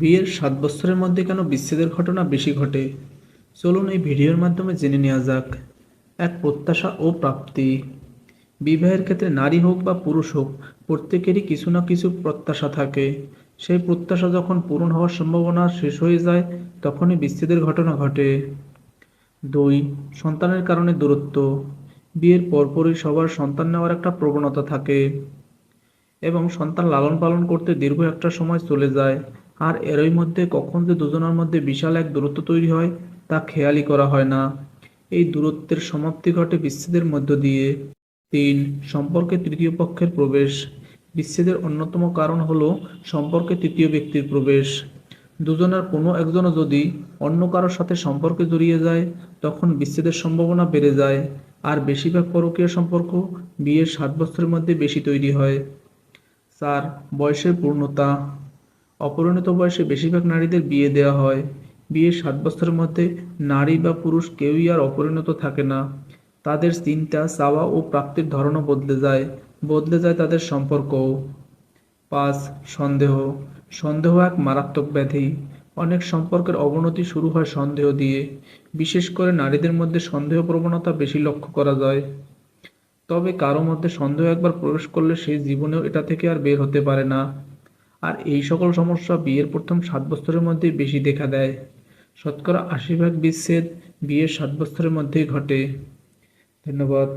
বিয়ের সাত বছরের মধ্যে কেন বিচ্ছেদের ঘটনা বেশি ঘটে? চলুন এই ভিডিওর মাধ্যমে জেনে নেওয়া যাক। এক প্রত্যাশা ও প্রাপ্তি। বিবাহের ক্ষেত্রে নারী হোক বা পুরুষ হোক, প্রত্যেকেরই কিছু না কিছু প্রত্যাশা থাকে। সেই প্রত্যাশা যখন পূরণ হওয়ার সম্ভাবনা শেষ হয়ে যায়, তখনই বিচ্ছেদের ঘটনা ঘটে। দুই, সন্তানের কারণে দূরত্ব। বিয়ের পরপরই সবার সন্তান নেওয়ার একটা প্রবণতা থাকে এবং সন্তান লালন পালন করতে দীর্ঘ একটা সময় চলে যায়। আর এরই মধ্যে কখন যে দুজনের মধ্যে বিশাল এক দূরত্ব তৈরি হয়, তা খেয়ালই করা হয় না। এই দূরত্বের সমাপ্তি ঘটে বিচ্ছেদের মধ্য দিয়ে। তিন, সম্পর্কে তৃতীয় পক্ষের প্রবেশ। বিচ্ছেদের অন্যতম কারণ হলো সম্পর্কে তৃতীয় ব্যক্তির প্রবেশ। দুজনের কোনো একজনও যদি অন্য কারোর সাথে সম্পর্কে জড়িয়ে যায়, তখন বিচ্ছেদের সম্ভাবনা বেড়ে যায়। আর বেশিরভাগ পরকীয় সম্পর্ক বিয়ের সাত বছরের মধ্যে বেশি তৈরি হয়। চার, বয়সের পূর্ণতা। অপরিণত বয়সে বেশিরভাগ নারীদের বিয়ে দেওয়া হয়। বিয়ের সাত বছরের মধ্যে নারী বা পুরুষ কেউই আর অপরিণত থাকে না। তাদের চিন্তা চাওয়া ও প্রাপ্তির ধরনও বদলে যায়। বদলে যায় তাদের সম্পর্কও। পাঁচ, সন্দেহ। সন্দেহ এক মারাত্মক ব্যাধি। অনেক সম্পর্কের অবনতি শুরু হয় সন্দেহ দিয়ে। বিশেষ করে নারীদের মধ্যে সন্দেহ প্রবণতা বেশি লক্ষ্য করা যায়। তবে কারও মধ্যে সন্দেহ একবার প্রবেশ করলে সেই জীবনেও এটা থেকে আর বের হতে পারে না। আর এই সকল সমস্যা বিয়ের প্রথম সাত বছরের মধ্যে বেশি দেখা দেয়। শতকরা আশি ভাগ বিচ্ছেদ বিয়ের সাত বছরের মধ্যেই ঘটে। ধন্যবাদ।